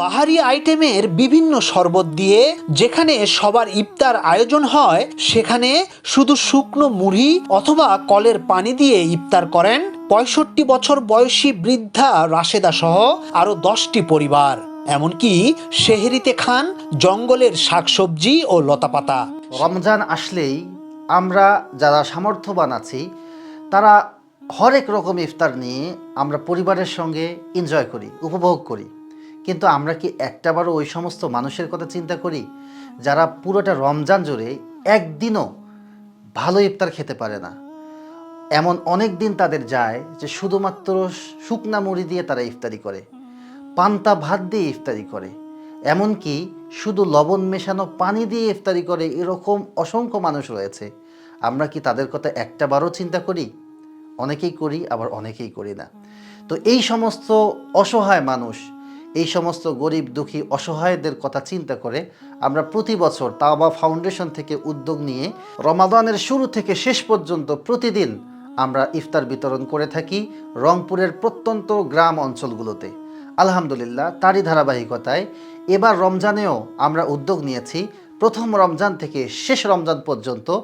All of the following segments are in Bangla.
বাহারি আইটেমের বিভিন্ন শরবত দিয়ে যেখানে সবার ইফতার আয়োজন হয়, সেখানে শুধু শুকনো মুড়ি অথবা কলের পানি দিয়ে ইফতার করেন পঁয়ষট্টি বছর বয়সী বৃদ্ধা রাশেদা সহ আরও দশটি পরিবার। এমনকি শেহরিতে খান জঙ্গলের শাকসবজি ও লতাপাতা। রমজান আসলেই আমরা যারা সামর্থ্যবান আছি, তারা হরেক রকম ইফতার নিয়ে আমরা পরিবারের সঙ্গে এনজয় করি, উপভোগ করি। কিন্তু আমরা কি একটাবারও ওই সমস্ত মানুষের কথা চিন্তা করি? যারা পুরোটা রমজান জুড়ে একদিনও ভালো ইফতার খেতে পারে না। এমন অনেক দিন তাদের যায় যে শুধুমাত্র শুকনা মুড়ি দিয়ে তারা ইফতারি করে, পান্তা ভাত দিয়ে ইফতারি করে, এমনকি শুধু লবণ মেশানো পানি দিয়ে ইফতারি করে এরকম অসংখ্য মানুষ রয়েছে। আমরা কি তাদের কথা একটাবারও চিন্তা করি? অনেকেই করি, আবার অনেকেই করি না। তো এই সমস্ত অসহায় মানুষ এই সমস্ত গরিব, দুঃখী, অসহায়দের কথা চিন্তা করে আমরা প্রতি বছর তাওবা ফাউন্ডেশন থেকে উদ্যোগ নিয়ে রমাদানের শুরু থেকে শেষ পর্যন্ত প্রতিদিন আমরা ইফতার বিতরণ করে থাকি রংপুরের প্রত্যন্ত গ্রাম অঞ্চলগুলোতে। আলহামদুলিল্লাহ, তারই ধারাবাহিকতায় এবার রমজানেও আমরা উদ্যোগ নিয়েছি। প্রথম রমজান থেকে শেষ রমজান পর্যন্ত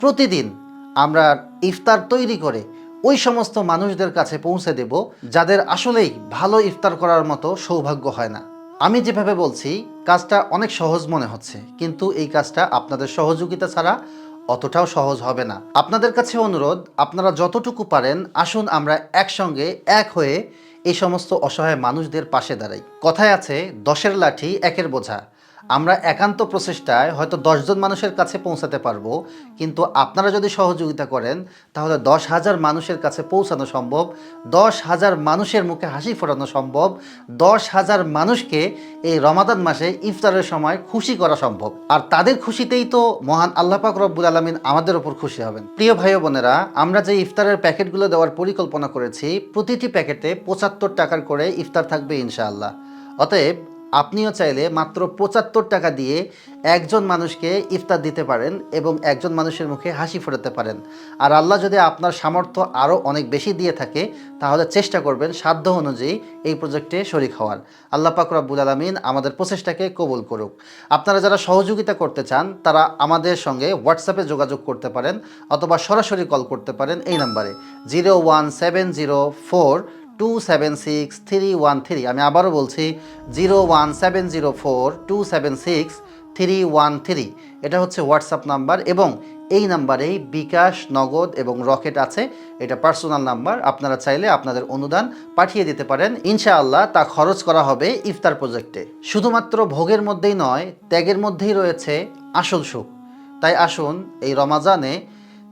প্রতিদিন আমরা ইফতার তৈরি করে ওই সমস্ত মানুষদের কাছে পৌঁছে দেব যাদের আসলেই ভালো ইফতার করার মতো সৌভাগ্য হয় না। আমি যেভাবে বলছি, কাজটা অনেক সহজ মনে হচ্ছে, কিন্তু এই কাজটা আপনাদের সহযোগিতা ছাড়া অতটাও সহজ হবে না। আপনাদের কাছে অনুরোধ, আপনারা যতটুকু পারেন, আসুন আমরা একসঙ্গে এক হয়ে এই সমস্ত অসহায় মানুষদের পাশে দাঁড়াই। কথায় আছে, দশের লাঠি একের বোঝা। আমরা একান্ত প্রচেষ্টায় হয়তো দশজন মানুষের কাছে পৌঁছাতে পারব, কিন্তু আপনারা যদি সহযোগিতা করেন, তাহলে দশ হাজার মানুষের কাছে পৌঁছানো সম্ভব দশ হাজার মানুষের মুখে হাসি ফোটানো সম্ভব দশ হাজার মানুষকে এই রমাদান মাসে ইফতারের সময় খুশি করা সম্ভব। আর তাদের খুশিতেই তো মহান আল্লাহ পাক রব্বুল আলমিন আমাদের ওপর খুশি হবেন। প্রিয় ভাই বোনেরা, আমরা যে ইফতারের প্যাকেটগুলো দেওয়ার পরিকল্পনা করেছি, প্রতিটি প্যাকেটে পঁচাত্তর টাকার করে ইফতার থাকবে ইনশাআল্লাহ। অতএব আপনিও চাইলে মাত্র পঁচাত্তর টাকা দিয়ে একজন মানুষকে ইফতার দিতে পারেন এবং একজন মানুষের মুখে হাসি ফোটাতে পারেন। আর আল্লাহ যদি আপনার সামর্থ্য আরও অনেক বেশি দিয়ে থাকে, তাহলে চেষ্টা করবেন সাধ্য অনুযায়ী এই প্রজেক্টে শরিক হওয়ার। আল্লাহ পাক রব্বুল আলমিন আমাদের প্রচেষ্টাকে কবুল করুক। আপনারা যারা সহযোগিতা করতে চান, তারা আমাদের সঙ্গে হোয়াটসঅ্যাপে যোগাযোগ করতে পারেন অথবা সরাসরি কল করতে পারেন এই নাম্বারে। Zero one seven zero four two seven six three one three আমি আবারও বলছি zero one seven zero four two seven six three one three এটা হচ্ছে হোয়াটসঅ্যাপ নাম্বার এবং এই নাম্বারেই বিকাশ, নগদ এবং রকেট আছে। এটা পার্সোনাল নাম্বার। আপনারা চাইলে আপনাদের অনুদান পাঠিয়ে দিতে পারেন। ইনশাআল্লাহ তা খরচ করা হবে ইফতার প্রজেক্টে। শুধুমাত্র ভোগের মধ্যেই নয়, ত্যাগের মধ্যেই রয়েছে আসল সুখ। তাই আসুন এই রমাজানে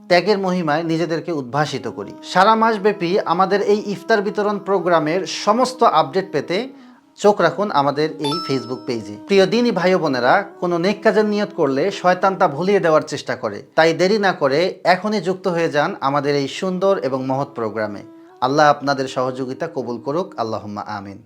ত্যাগের মহিমায় নিজেদেরকে উদ্ভাসিত করি। সারা মাসব্যাপী আমাদের এই ইফতার বিতরণ প্রোগ্রামের সমস্ত আপডেট পেতে চোখ রাখুন আমাদের এই ফেসবুক পেজে প্রিয় দিনই ভাই বোনেরা, কোনো নেক কাজের নিয়ত করলে শয়তান তা ভুলিয়ে দেওয়ার চেষ্টা করে। তাই দেরি না করে এখনই যুক্ত হয়ে যান আমাদের এই সুন্দর এবং মহৎ প্রোগ্রামে। আল্লাহ আপনাদের সহযোগিতা কবুল করুক। আল্লাহুম্মা আমিন।